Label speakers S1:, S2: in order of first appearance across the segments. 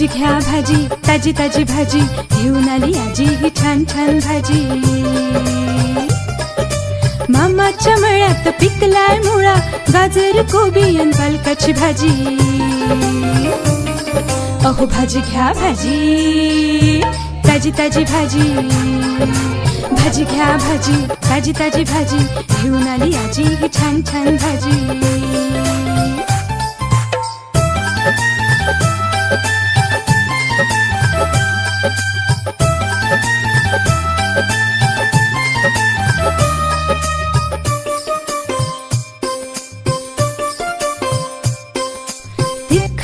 S1: भाजी घ्या भाजी ताजी ताजी भाजी घेऊन आली आजी ही छान छान भाजी. मामाच्या मळ्यात पिकलाय मुळा गाजर कोबी आणि पालकाची भाजी. अहो भाजी घ्या भाजी ताजी ताजी भाजी. भाजी घ्या भाजी ताजी ताजी भाजी घेऊन आली आजी ही छान छान भाजी.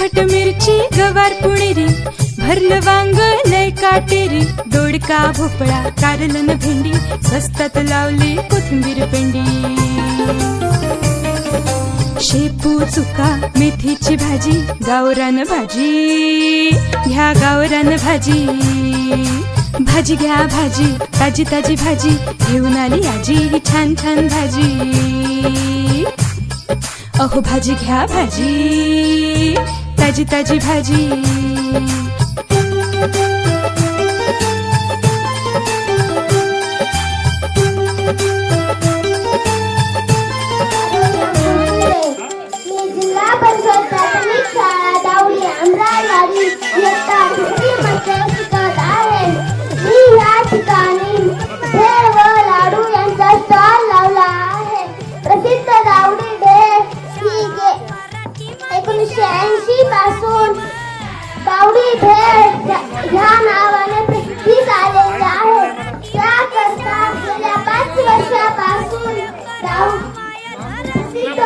S1: तिखट मिरची गवार पुणेरी भरलं वांग लय काटेरी दोडका भोपळा कारलन भेंडी स्वस्तात लावली कोथिंबीर पेंडी. शेपू चुका मेथीची भाजी गावरान भाजी घ्या गावरान भाजी. भाजी घ्या भाजी ताजी ताजी भाजी घेऊन आली आजी छान छान भाजी. अहो भाजी घ्या भाजी. ताजी ताजी भाजी.
S2: दावडी या- ह्या नावाने प्रसिद्धीस आलेले आहे त्याकरता गेल्या पाच वर्षापासून प्रसिद्ध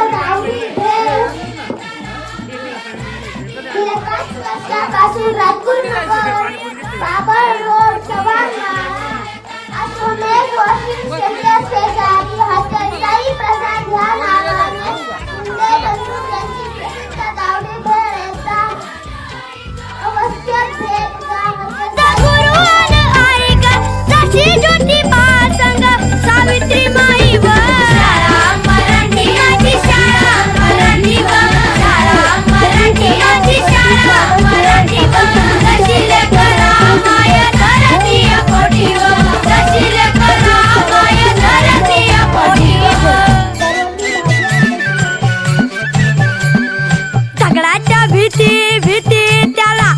S2: गेल्या पाच वर्षापासून Rajguru Nagar Babar road Chavanwada washing centre शेजारी हॉटेल
S3: ভিটি ভিটি টেলা